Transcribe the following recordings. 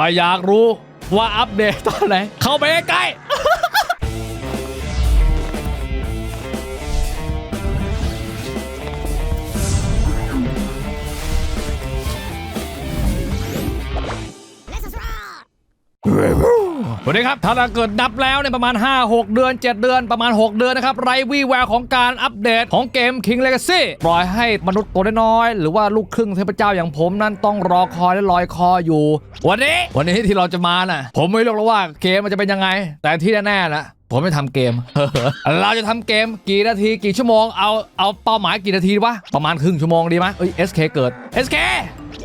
ถ้าอยากรู้ว่าอัปเดตตอนไหน เข้าไปใกล้ๆ สวัสดีครับถ้าเกิดนับแล้วเนี่ยประมาณ 5 6 เดือน 7 เดือนประมาณ 6 เดือนนะครับไรวี่แววของการอัปเดตของเกม King Legacy ปล่อยให้มนุษย์ตัวน้อยหรือว่าลูกครึ่งเทพเจ้าอย่างผมนั้นต้องรอคอยและลอยคออยู่ วันนี้ วันนี้ที่เราจะมาน่ะ ผมไม่รู้หรอกว่าเกมมันจะเป็นยังไง แต่ที่แน่ๆนะผมไม่ทำเกม เราจะทำเกมกี่นาทีกี่ชั่วโมง เอาเอาเป้าหมายกี่นาทีดีวะ ประมาณครึ่งชั่วโมงดีไหมเอ้ย SK เกิด SK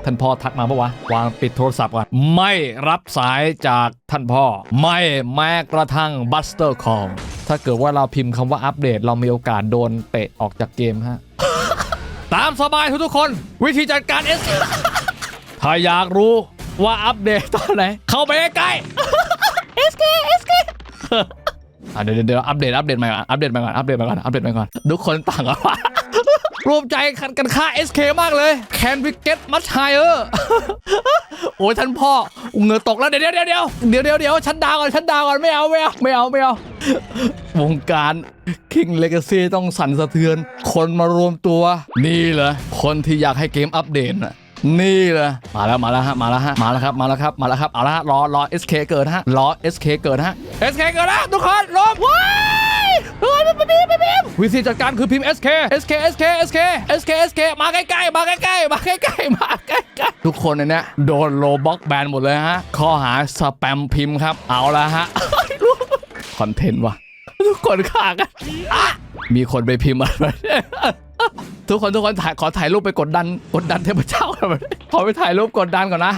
ท่านพ่อทักมาปะวะ วางปิดโทรศัพท์ก่อน ไม่รับสายจากท่านพ่อ ไม่แม้กระทั่งบัสเตอร์คอมถ้าเกิดว่าเราพิมพ์คำว่าอัปเดต เรามีโอกาสโดนเตะออกจากเกมฮะ ตามสบายทุกๆคน วิธีจัดการ S ถ้าอยากรู้ว่าอัปเดตตอนไหน เข้าไปใกล้ๆ SK SK อะเดี๋ยวเดี๋ยวเดี๋ยวอัปเดตอัปเดตใหม่ก่อนอัปเดตใหม่ก่อนอัปเดตใหม่ก่อนอัปเดตใหม่ก่อนทุกคนต่างกันว่ะ รวมใจกันกันฆ่า SK มากเลย Can we get much higher โอ้ยท่านพ่อเหงื่อตกแล้ว เดี๋ยวเดี๋ยวเดี๋ยวเดี๋ยวเดี๋ยวเดี๋ยวฉันดาวก่อนฉันดาวก่อนไม่เอาไม่เอาไม่เอาไม่เอาวงการ King Legacy ต้องสั่นสะเทือน คนมารวมตัว นี่เหรอคนที่อยากให้เกมอัปเดตน่ะนี่เหรอมาแล้วมาแล้วฮะมาแล้วฮะมาแล้วครับมาแล้วครับมาแล้วครับเอาละฮะรอรอ SK เกิดฮะรอ SK เกิดฮะ SK เกิดแล้วทุกคนลงว้ายเฮ้ยปิ๊บปิ๊บปิ๊บปิ๊บ วิธีจัดการคือพิมพ์ SK SK SK SK SK SK มาใกล้ๆมาใกล้ๆมาใกล้ๆมาใกล้ๆทุกคนในเนี้ยโดนโลบ็อกแบนหมดเลยฮะ ข้อหาสแปมพิมพ์ครับ เอาละฮะคอนเทนต์ว่ะทุกคนฆ่ากันมีคนไปพิมพ์อะไรทุกคนทุกคนถ่ายขอถ่ายรูปไปกดดันกดดันเทพเจ้าก่อนขอไปถ่ายรูปกดดันก่อนนะ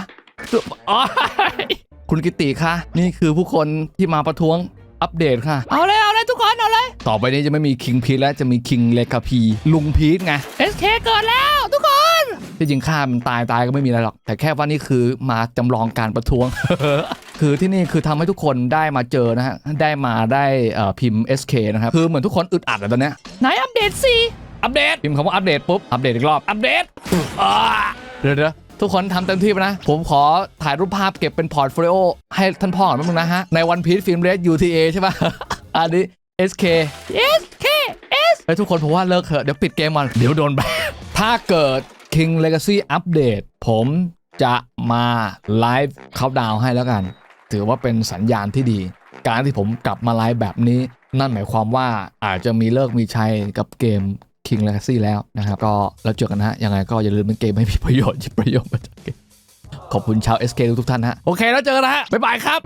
คุณกิติคะนี่คือผู้คนที่มาประท้วง อัปเดตค่ะ เอาเลยเอาเลยทุกคนเอาเลย ต่อไปนี้จะไม่มีคิงพีทแล้วจะมีคิงเลกาพีลุงพีทไง SK เกิดแล้วทุกคนที่จริงฆ่ามันตายตายก็ไม่มีอะไรหรอก แต่แค่ว่านี่คือมาจำลองการประท้วง คือที่นี่คือทำให้ทุกคนได้มาเจอนะฮะได้มาได้เอ่อพิมพ์ SK นะครับคือเหมือนทุกคนอึดอัดอะตอนเนี้ย ไหนอัปเดตสิอัปเดต พิมพ์คำว่าอัปเดตปุ๊บ อัปเดตอีกรอบ อัปเดตอ่าเดี๋ยวเดี๋ยว ทุกคนทำเต็มที่ไปนะ ผมขอถ่ายรูปภาพเก็บเป็นพอร์ตโฟลิโอให้ท่านพ่อก่อนแป๊บนึงนะฮะ ในวันพี e ฟิล์มเรส UTA ใช่ป่ะ อันนี้ SK SK S เฮ้ยทุกคนผมว่าเลิกเถอะ เดี๋ยวปิดเกมก่อนเดี๋ยวโดนแบนถ้าเกิด King Legacy Update ผมจะมาไลฟ์เขาดาวให้แล้วกัน ถือว่าเป็นสัญญาณที่ดี การที่ผมกลับมาไลฟ์แบบนี้ นั่นหมายความว่าอาจจะมีเลิกมีชัยกับเกม King Legacy แล้วนะครับ ก็แล้วเจอกันนะฮะยังไงก็อย่าลืมเป็นเกมให้มีประโยชน์หยิบประโยชน์มาจากเกมขอบคุณชาว SK ทุกท่านฮะโอเคแล้วเจอกันนะฮะบ๊ายบายครับ